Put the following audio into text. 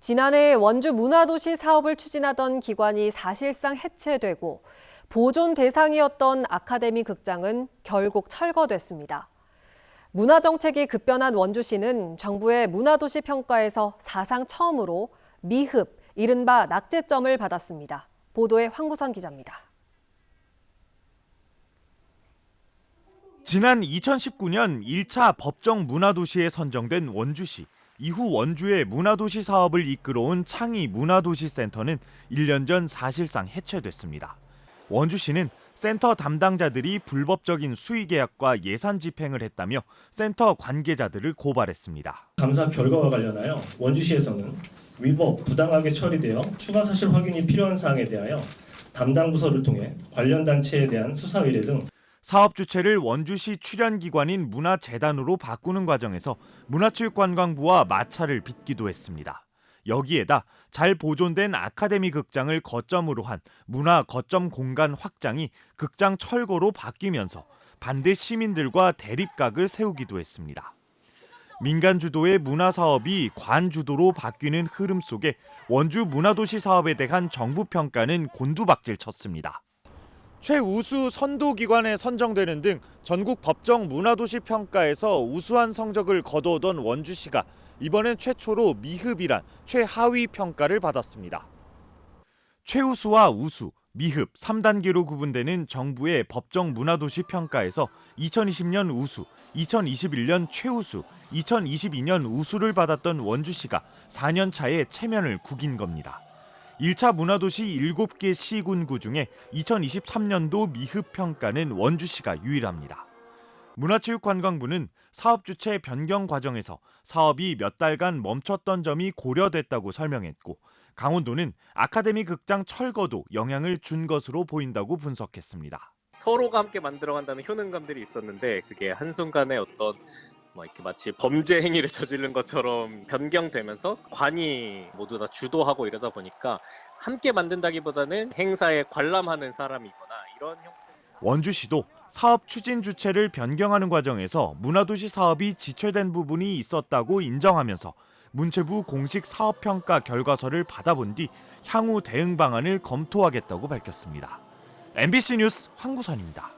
지난해 원주 문화도시 사업을 추진하던 기관이 사실상 해체되고 보존 대상이었던 아카데미 극장은 결국 철거됐습니다. 문화정책이 급변한 원주시는 정부의 문화도시 평가에서 사상 처음으로 미흡, 이른바 낙제점을 받았습니다. 보도에 황구선 기자입니다. 지난 2019년 1차 법정 문화도시에 선정된 원주시. 이후 원주의 문화도시 사업을 이끌어온 창의 문화도시센터는 1년 전 사실상 해체됐습니다. 원주시는 센터 담당자들이 불법적인 수의 계약과 예산 집행을 했다며 센터 관계자들을 고발했습니다. 감사 결과와 관련하여 원주시에서는 위법 부당하게 처리되어 추가 사실 확인이 필요한 사항에 대하여 담당 부서를 통해 관련 단체에 대한 수사 의뢰 등 사업 주체를 원주시 출연기관인 문화재단으로 바꾸는 과정에서 문화체육관광부와 마찰을 빚기도 했습니다. 여기에다 잘 보존된 아카데미 극장을 거점으로 한 문화 거점 공간 확장이 극장 철거로 바뀌면서 반대 시민들과 대립각을 세우기도 했습니다. 민간 주도의 문화 사업이 관 주도로 바뀌는 흐름 속에 원주 문화도시 사업에 대한 정부 평가는 곤두박질 쳤습니다. 최우수 선도 기관에 선정되는 등 전국 법정 문화도시 평가에서 우수한 성적을 거두어던 원주시가 이번엔 최초로 미흡이란 최하위 평가를 받았습니다. 최우수와 우수, 미흡 3단계로 구분되는 정부의 법정 문화도시 평가에서 2020년 우수, 2021년 최우수, 2022년 우수를 받았던 원주시가 4년 차에 체면을 구긴 겁니다. 1차 문화도시 7개 시군구 중에 2023년도 미흡 평가는 원주시가 유일합니다. 문화체육관광부는 사업 주체 변경 과정에서 사업이 몇 달간 멈췄던 점이 고려됐다고 설명했고 강원도는 아카데미 극장 철거도 영향을 준 것으로 보인다고 분석했습니다. 서로가 함께 만들어간다는 효능감들이 있었는데 그게 한순간에 어떤 뭐 이렇게 마치 범죄 행위를 저지른 것처럼 변경되면서 관이 모두 다 주도하고 이러다 보니까 함께 만든다기보다는 행사에 관람하는 사람이거나 이런 형 원주시도 사업 추진 주체를 변경하는 과정에서 문화도시 사업이 지체된 부분이 있었다고 인정하면서 문체부 공식 사업 평가 결과서를 받아본 뒤 향후 대응 방안을 검토하겠다고 밝혔습니다. MBC 뉴스 황구선입니다.